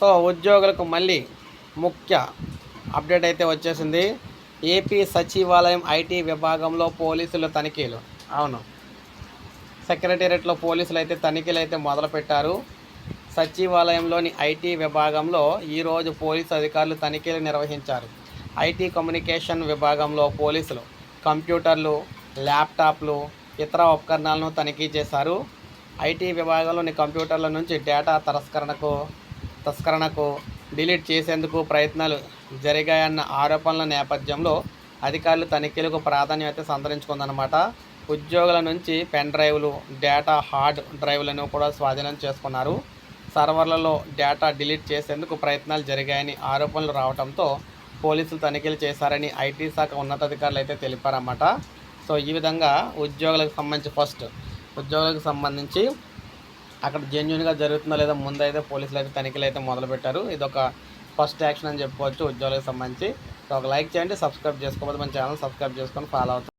So ఉద్యోగులకు మళ్ళీ ముఖ్య అప్డేట్ అయితే వచ్చేసింది. ఏపీ సచివాలయం ఐటీ విభాగంలో పోలీసులు తనిఖీలు. అవును. సెక్రటేరియట్లో పోలీసులు అయితే తనిఖీలు అయితే మొదలుపెట్టారు. సచివాలయంలోని ఐటీ విభాగంలో ఈరోజు పోలీసు అధికారులు తనిఖీలు నిర్వహించారు. ఐటీ కమ్యూనికేషన్ విభాగంలో పోలీసులు కంప్యూటర్లు ల్యాప్టాప్లు ఇతర ఉపకరణాలను తనిఖీ చేశారు. ఐటీ విభాగంలోని కంప్యూటర్ల నుంచి డేటా తరస్కరణకు తస్కరణకు డిలీట్ చేసేందుకు ప్రయత్నాలు జరిగాయన్న ఆరోపణల నేపథ్యంలో అధికారులు తనిఖీలకు ప్రాధాన్యత సంతరించుకుందనమాట ఉద్యోగుల నుంచి పెన్ డ్రైవ్లు డేటా హార్డ్ డ్రైవ్లను కూడా స్వాధీనం చేసుకున్నారు. సర్వర్లలో డేటా డిలీట్ చేసేందుకు ప్రయత్నాలు జరిగాయని ఆరోపణలు రావడంతో పోలీసులు తనిఖీలు చేశారని ఐటీ శాఖ ఉన్నతాధికారులు అయితే తెలిపారన్నమాట. సో ఈ విధంగా ఉద్యోగులకు సంబంధించి ఫస్ట్ ఉద్యోగులకు సంబంధించి అక్కడ జెన్యున్గా జరుగుతుందో లేదో ముందైతే పోలీసులు అయితే తనిఖీలు అయితే మొదలుపెట్టారు. ఇది ఒక ఫస్ట్ యాక్షన్ అని చెప్పుకోవచ్చు ఉద్యోగులకు సంబంధించి. సో ఒక లైక్ చేయండి సబ్స్క్రైబ్ చేసుకోకపోతే మన ఛానల్ సబ్స్క్రైబ్ చేసుకొని ఫాలో అవుతుంది